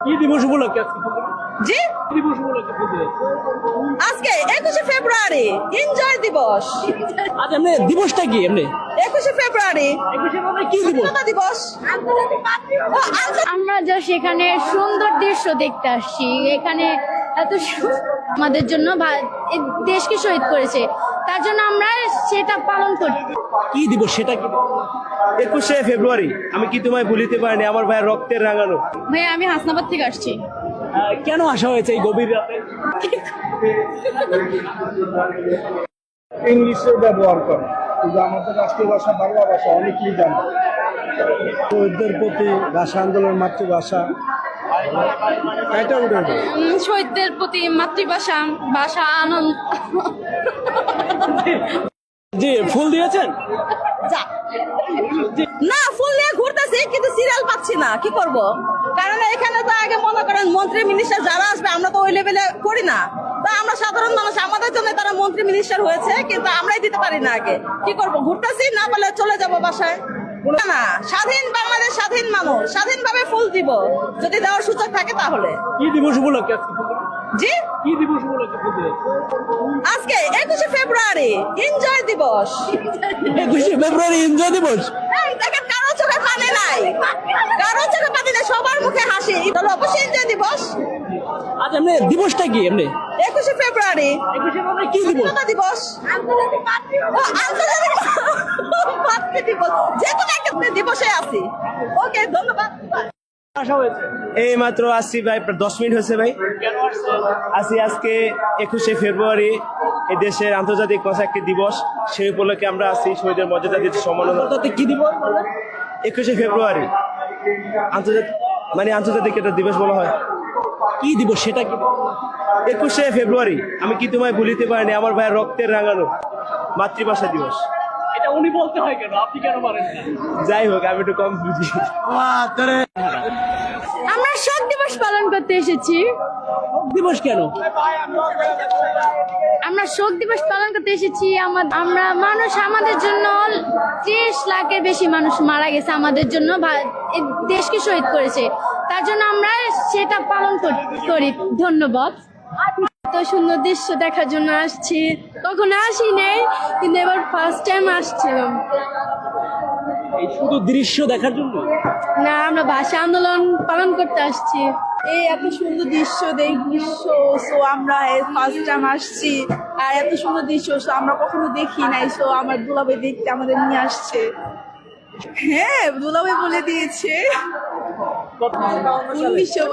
কি দিবস উপলক্ষে আজকে জি? দিবস উপলক্ষে আজকে একুশে ফেব্রুয়ারি এনজয় দিবস। আজ এমনি দিবসটা কি এমনি? একুশে ফেব্রুয়ারি মানে কি দিবস? আমরা জাস্ট এখানে সুন্দর দৃশ্য দেখতে আসছি। এখানে এত সু- আমাদের জন্য দেশকে শহীদ করেছে। তার জন্য আমরা সেটা পালন করি। কি দিব সেটা কি? একুশে ফেব্রুয়ারি আমি কি তোমায় ভুলিতে পারিনি আমার ভাইয়ের রক্তের রাঙানো। ভাই আমি হাসনাবাদ থেকে আসছি। কেন আসা হয়েছে এই গভীর রাতে? ইংলিশের ব্যবহার করে। কিন্তু আমাদের রাষ্ট্রীয় ভাষা বাংলা ভাষা অনেকেই জানে। শহীদদের প্রতি ভাষা আন্দোলন মাতৃভাষা। শহীদদের প্রতি মাতৃভাষা ভাষা আনন্দ। যা। না ফুল নিয়ে ঘুরতেছি কিন্তু সিরিয়াল পাচ্ছি না। কি করব? কারণ এখানে তো আগে মনে করেন মন্ত্রী মিনিস্টার যারা আসবে আমরা তো ওই লেভেলে করি না। তা আমরা সাধারণ মানুষ আমাদের জন্য তারা মন্ত্রী মিনিস্টার হয়েছে কিন্তু আমরাই দিতে পারি না আগে। কি করব? ঘুরতেছি না বলে চলে যাব বাসায়। না স্বাধীন বাংলাদেশ স্বাধীন মানুষ স্বাধীনভাবে ফুল দিব। যদি দেওয়ার সুযোগ থাকে তাহলে। কি দিবস উপলক্ষে? জি? কি দিবস? আজকে একুশে ফেব্রুয়ারি এনজয় দিবস। একুশে ফেব্রুয়ারি এনজয় দিবস? দেখেন কারও চোখে পানি নাই। কারও চোখে পানি নাই সবার মুখে হাসি। তাহলে অবশ্যই এনজয় দিবস। আজ এমনি দিবসটা কি এমনি? একুশে ফেব্রুয়ারি। একুশে কি দিবস? দিবস। আন্তর্জাতিক মাতৃ দিবস। যে কোনো একটা দিবসে আছি। ওকে ধন্যবাদ। এই মাত্র আসছি ভাই দশ মিনিট হয়েছে ভাই। আসি আজকে একুশে ফেব্রুয়ারি এই দেশের আন্তর্জাতিক পঁচাশি দিবস। সেই উপলক্ষে আমরা আসি শহীদের মর্যাদা দিতে সম্মাননা। তাতে কি দিবস একুশে ফেব্রুয়ারি। আন্তর্জাতিক মানে আন্তর্জাতিক একটা দিবস বলা হয়। কি দিবস সেটা কি? একুশে ফেব্রুয়ারি। আমি কি তোমায় ভুলিতে পারিনি আমার ভাইয়ের রক্তের রাঙানো মাতৃভাষা দিবস। উনি বলতে হয় কেন? আপনি কেন পারেন না? যাই হোক আমি একটু কম বুঝি। আমরা শোক দিবস পালন করতে এসেছি। দিবস কেন? আমরা শোক দিবস পালন করতে এসেছি আমা- আমরা মানুষ আমাদের জন্য ত্রিশ লাখের বেশি মানুষ মারা গেছে আমাদের জন্য দেশকে শহীদ করেছে। তার জন্য আমরা সেটা পালন করি- করি। ধন্যবাদ। এত সুন্দর দৃশ্য দেখার জন্য আসছি। কখনো আসি নাই কিন্তু এবার ফার্স্ট টাইম আসছিলাম। এই শুধু দৃশ্য দেখার জন্য? না আমরা ভাষা আন্দোলন পালন করতে আসছি। এই এত সুন্দর দৃশ্য দেখ দৃশ্য সো আমরা ফার্স্ট টাইম আসছি। আর এত সুন্দর দৃশ্য সো আমরা কখনো দেখি নাই সো আমার দুলাভাই দেখতে আমাদের নিয়ে আসছে। হ্যাঁ দুলাভাই বলে দিয়েছে। উনিশশো